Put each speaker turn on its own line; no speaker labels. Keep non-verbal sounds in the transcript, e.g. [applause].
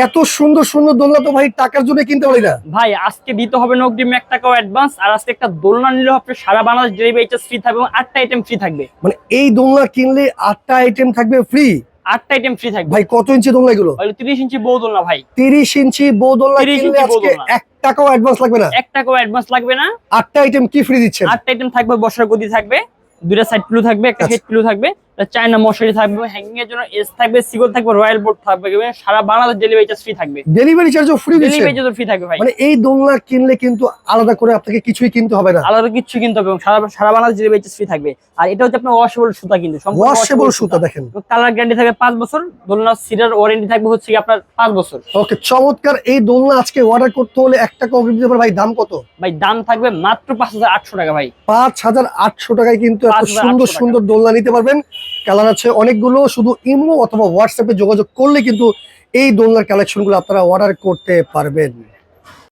এত সুন্দর সুন্দর দোলনা তো ভাই টাকার জন্য কিনতে পারি না।
ভাই আজকে দিতে হবে নগদি এক টাকাও অ্যাডভান্স আর আজকে একটা দোলনা নিলে আপনি সারা বাংলাদেশ ডেলিভারি চার্জ ফ্রি থাকবে এবং আটটা আইটেম ফ্রি থাকবে।
মানে এই দোলনা কিনলে আটটা আইটেম থাকবে ফ্রি
আটটা আইটেম ফ্রি থাকবে।
ভাই কত ইঞ্চি দোলনা এগুলো?
ওগুলো তিরিশ ইঞ্চি বউ দোলনা ভাই।
তিরিশ ইঞ্চি বউ দোলনা
30
কিনলে আজকে
দোলনা।
এক টাকাও অ্যাডভান্স লাগবে না।
এক টাকাও অ্যাডভান্স লাগবে না।
আটটা আইটেম কি ফ্রি দিচ্ছেন?
আটটা আইটেম থাকবে বসার গদি থাকবে দুইটা সাইড পিলো থাকবে একটা। [laughs] হেড পিলো থাকবে। চায়না মশারি থাকবে হ্যাঙ্গিং এর জন্য এস থাকবে সিগল থাকবে রয়্যাল বোর্ড থাকবে সারা বাংলাদেশ ডেলিভারি চার্জ ফ্রি থাকবে।
ডেলিভারি চার্জও ফ্রি
ডেলিভারি চার্জ ফ্রি থাকবে ভাই।
মানে এই দোলনা কিনলে কিন্তু আলাদা করে আপনাকে কিছুই কিনতে হবে না।
আলাদা কিছু কিনতে হবে সারা সারা বাংলাদেশ ডেলিভারি চার্জ ফ্রি থাকবে। আর এটা হচ্ছে আপনার ওয়াশেবল সুতা কিন্তু
ওয়াশেবল সুতা। দেখেন।
কালার গ্যারান্টি থাকবে পাঁচ বছর দোলনা সিরার ওয়ারেন্টি থাকবে হচ্ছে কি আপনার পাঁচ বছর।
ওকে চমৎকার। এই দোলনা আজকে অর্ডার করতে হলে এক টাকা অগ্রিম দিতে ভাই দাম কত?
ভাই দাম থাকবে মাত্র পাঁচ হাজার আটশো টাকা ভাই।
পাঁচ হাজার আটশো টাকায় কিন্তু এত সুন্দর সুন্দর দোলনা নিতে পারবেন। কালার আছে। অনেকগুলো শুধু ইমো অথবা হোয়াটসঅ্যাপে যোগাযোগ করলে কিন্তু এই দোলনার কালেকশনগুলো আপনারা অর্ডার করতে পারবেন।